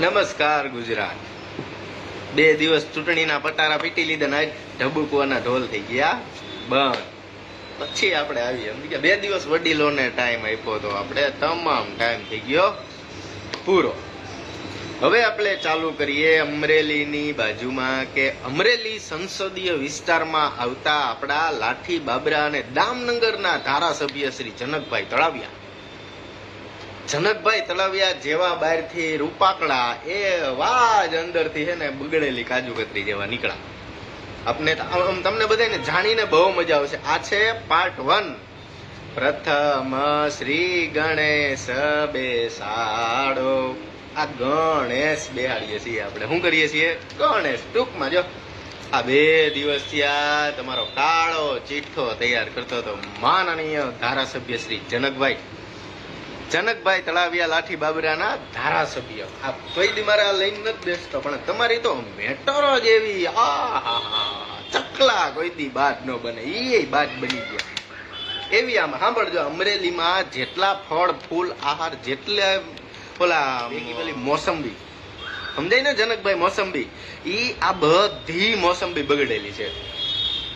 નમસ્કાર ગુજરાત. બે દિવસ ચૂંટણીના પટારા પીટી લીધા ને ઢબુકવાના ઢોલ થઈ ગયા. બંધ પછી આપણે આવીએ. સમજી બે દિવસ વડીલોને ટાઈમ આપ્યો તો આપણે તમામ ટાઈમ થઈ ગયો. પૂરો. હવે આપણે ચાલુ કરીએ અમરેલીની બાજુમાં કે અમરેલી સંસદીય વિસ્તારમાં આવતા આપણા લાઠી બાબરા અને દામનગરના ધારાસભ્ય શ્રી જનકભાઈ તળાવિયા. જનકભાઈ તળાવિયા જેવા બહારથી રૂપાકડા એ વાજ અંદરથી છે ને બગડેલી કાજુ કતરી જેવા નીકળ્યા. આપને તમને બધાને જાણીને બહુ મજા આવશે. આ છે પાર્ટ વન પ્રથમ શ્રી ગણેશ બેસાડો આ ગણેશ બેહાડીએ છીએ આપણે. શું કરીએ છીએ? ગણેશ ટૂંકમાં જો. આ બે દિવસ થયા, તમારો કાળો ચીઠ્ઠો તૈયાર કરતો હતો માનનીય ધારાસભ્ય શ્રી જનકભાઈ. જનકભાઈ તળાવિયા લાઠી બાબરાના ધારાસભ્ય. આ કોઈ દી મારે આ લઈને નથી બેસતો પણ તમારી તો મેટરો જેવી આ ચકલા કોઈ દી બાદ ન બને. એ બાદ બની ગયા એવી આમ સાંભળજો અમરેલીમાં જેટલા ફળ ફૂલ આહાર જેટલા ઓલા મોસંબી. સમજાય ને જનકભાઈ મોસંબી? ઈ આ બધી મોસંબી બગડેલી છે.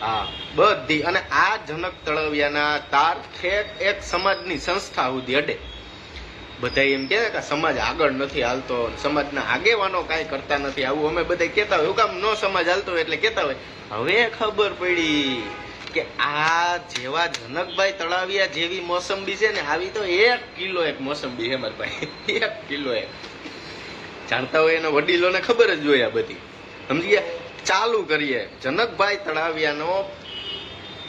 હા બધી. અને આ જનક તળવિયાના તાર ઠેક એક સમાજની સંસ્થા સુધી અડે. બધા એમ કહે કે સમાજ આગળ નથી હાલતો, સમાજના આગેવાનો કાંઈ કરતા નથી. આવું અમે બધા કહેતા હોય. કામ નો સમાજ હાલતો એટલે કહેતા હોય. હવે ખબર પડી કે આ જેવા જનકભાઈ તળાવિયા જેવી મોસંબી છે ને, આવી તો એક કિલો એક મોસંબી છે મારા ભાઈ. એક કિલો એક. જાણતા હોય એના વડીલોને ખબર જ હોય આ બધી. સમજી ગયા? ચાલુ કરીએ. જનકભાઈ તળાવિયાનો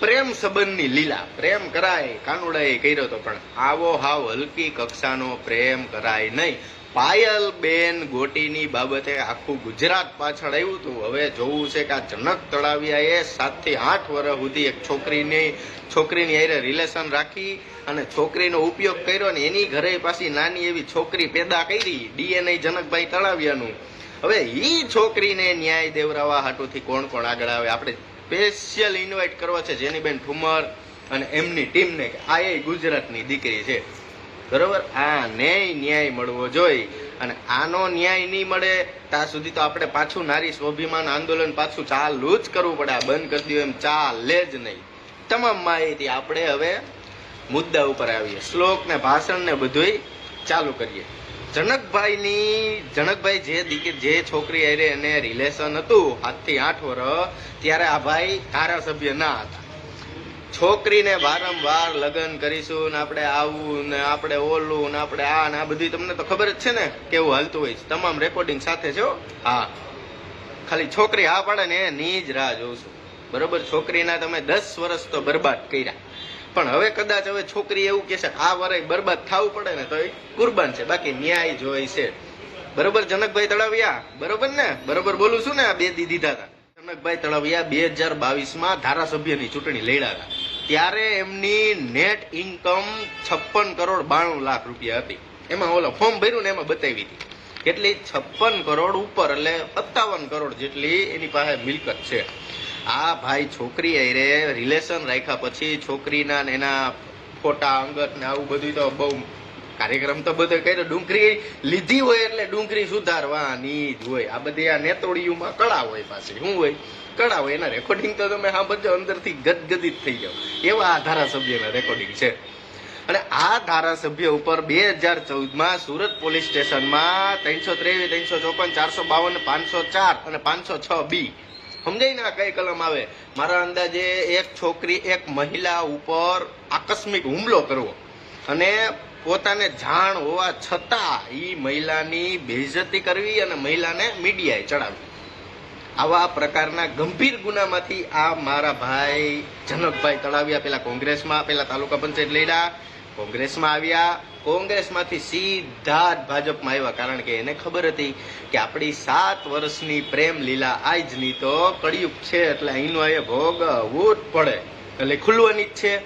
પ્રેમ સંબંધની લીલા. પ્રેમ કરાય, કાનુડાએ કર્યો તો પણ આવો હાવ હલકી કક્ષાનો પ્રેમ કરાય નહીં. પાયલ બેન ગોટીની બાબતે આખું ગુજરાત પાછળ આવ્યું હતું હવે જોવું છે કે આ જનક તળાવિયાએ સાતથી આઠ વર્ષ સુધી એક છોકરીની છોકરીની હારે રિલેશન રાખી અને છોકરીનો ઉપયોગ કર્યો ને એની ઘરે પાછી નાની એવી છોકરી પેદા કરી, ડીએનએ જનકભાઈ તળાવિયાનું. હવે ઈ છોકરીને ન્યાય દેવરાવા હાટુથી કોણ કોણ આગળ આવે? આપણે સ્પેશિયલ ઇન્વાઇટ કરવા છે જેનીબેન ઠુમર અને એમની ટીમને કે આ એ ગુજરાતની દીકરી છે. બરોબર? આ ન્યાય ન્યાય મળવો જોઈએ અને આનો ન્યાય નહીં મળે, ત્યાં સુધી તો આપણે પાછું નારી સ્વાભિમાન આંદોલન પાછું ચાલુ જ કરવું પડે. આ બંધ કરી દઉં એમ ચાલે જ નહીં. તમામ માહિતી આપણે હવે મુદ્દા ઉપર આવીએ. શ્લોક ને ભાષણ ને બધુંય ચાલુ કરીએ. જનકભાઈની, જનકભાઈ જે દીકરી, જે છોકરી હારે એને રિલેશન હતું સાતથી આઠ વર્ષ ત્યારે આ ભાઈ ધારાસભ્ય ના હતા. છોકરીને વારંવાર લગ્ન કરીશું ને આપણે આવું ને આપણે ઓલું ને આપણે આ ને આ બધી તમને તો ખબર જ છે ને કેવું હાલતું હોય છે. તમામ રેકોર્ડિંગ સાથે છો હા? ખાલી છોકરી હા પાડે ને એની જ રાહ જોઉં છું બરોબર? છોકરીના તમે દસ વર્ષ તો બરબાદ કર્યા. પણ હવે કદાચ હવે છોકરી એવું કહેશે આ વરે બરબાદ થવું પડે ને તો એ કુરબાન છે. બાકી ન્યાય જોઈ છે. બરોબર જનકભાઈ તળાવિયા? બરોબર ને? બરોબર બોલું છું ને આ બે દી દીધા હતા. જનકભાઈ તળાવિયા બે હજાર બાવીસમાં ધારાસભ્યની ચૂંટણી લડ્યા હતા. ત્યારે એમની નેટ ઇન્કમ છપ્પન કરોડ બાણું લાખ રૂપિયા હતી. એમાં ઓલા ફોર્મ ભર્યું ને એમાં બતાવી હતી. કેટલી? છપ્પન કરોડ ઉપર, એટલે સત્તાવન કરોડ જેટલી એની પાસે મિલકત છે. આ ભાઈ છોકરી અરે રિલેશન રાખ્યા પછી છોકરીના એના ફોટા, અંગત ને આવું બધું તો બહુ કાર્યક્રમ તો બધો કર્યો. ડુંગળી લીધી હોય એટલે ડુંગળી સુધારવાની જ હોય. આ બધી આ નેતોડીયુમાં કળા હોય પાછી. શું હોય? કળા હોય. એના રેકોર્ડિંગ તો તમે સાંભળજો, અંદરથી ગદગદિત થઈ જાવ એવા આ ધારાસભ્યના રેકોર્ડિંગ છે. અને આ ધારાસભ્ય ઉપર બે હજાર ચૌદમાં સુરત પોલીસ સ્ટેશનમાં ત્રણસો ત્રેવીસ, ત્રણસો ચોપન, ચારસો બાવન, પાંચસો ચાર અને પાંચસો છ બી. સમજાય ને કઈ કલમ આવે? મારા અંદાજે એક છોકરી, એક મહિલા ઉપર આકસ્મિક હુમલો કરવો અને પોતાને જાણ હોવા છતાં એ મહિલાની બેઇજ્જતી કરવી અને મહિલાને મીડિયાએ ચડાવવી. આવા પ્રકારના ગંભીર ગુનામાંથી આ મારા ભાઈ જનકભાઈ તળાવિયા, પેલા કોંગ્રેસમાં, પેલા તાલુકા પંચાયત લડ્યા કોંગ્રેસમાં આવ્યા. કોંગ્રેસમાંથી સીધા જ ભાજપમાં આવ્યા. કારણ કે એને ખબર હતી કે આપણી સાત વર્ષની પ્રેમ લીલા આજની તો કળિયુગ છે એટલે અહીંનો એ ભોગવવું જ પડે. એટલે ખુલવાની જ છે.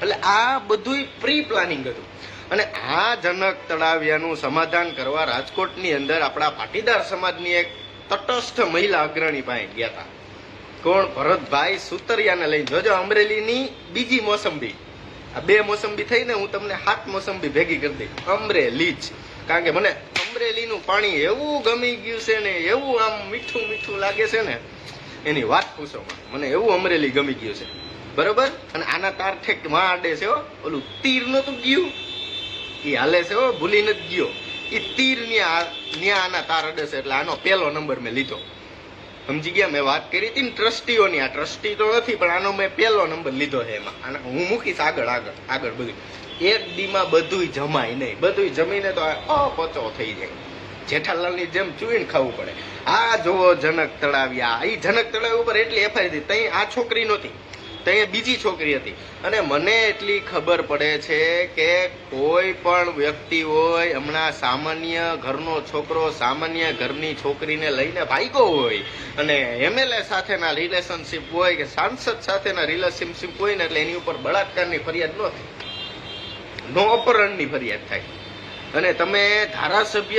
એટલે આ બધું પ્રી પ્લાનિંગ હતું. અને આ જનક તળાવિયાનું સમાધાન કરવા રાજકોટની અંદર આપણા પાટીદાર સમાજની એક તટસ્થ મહિલા અગ્રણી પાસે ગયા હતા. કોણ? ભરતભાઈ સુતરિયાને લઈને. જોજો અમરેલીની બીજી મોસંબી. આ બે મોસંબી થઈને હું તમને સાત મોસંબી ભેગી કરી દઈ અમરેલી જ. કારણ કે મને અમરેલીનું પાણી એવું ગમી ગયું છે ને, એવું આમ મીઠું મીઠું લાગે છે ને, એની વાત પૂછો. મને. એવું અમરેલી ગમી ગયું છે. બરોબર? અને આના તાર ઠેકમાં આડે છે હો, ઓલું તીર નતું ગયું? એ હાલે છે હો, ભૂલી નથી ગયો. એ તીર ન્યા ન્યા આના તાર અડે છે, એટલે આનો પહેલો નંબર મેં લીધો. સમજી ગયા? મેં વાત કરી હતી ને ટ્રસ્ટીઓની. આ ટ્રસ્ટી તો નથી, પણ આનો મેં પહેલો નંબર લીધો છે એમાં. આના હું મૂકીશ આગળ આગળ આગળ બધું. એક દીમાં બધુંય જમાય નહીં. બધુંય જમીને તો અપચો થઈ જાય. જેઠાલાલની જેમ ચૂઈને ખાવું પડે. આ જોવો જનક તળાવ્યા. એ જનક તળાવ ઉપર એટલી એફઆઈઆર હતી. તઈ આ છોકરી નહોતી. ત્યાં બીજી છોકરી હતી. અને મને એટલી ખબર પડે છે કે કોઈ પણ વ્યક્તિ હોય, હમણાં સામાન્ય ઘરનો છોકરો, સામાન્ય ઘરની છોકરીને લઈને ભાગ્યો હોય, અને એમએલએ સાથેના રિલેશનશિપ હોય કે સાંસદ સાથેના રિલેશનશિપ હોય ને એટલે એની ઉપર બળાત્કારની ફરિયાદ ન નો અપહરણની ફરિયાદ થાય. અને તમે ધારાસભ્ય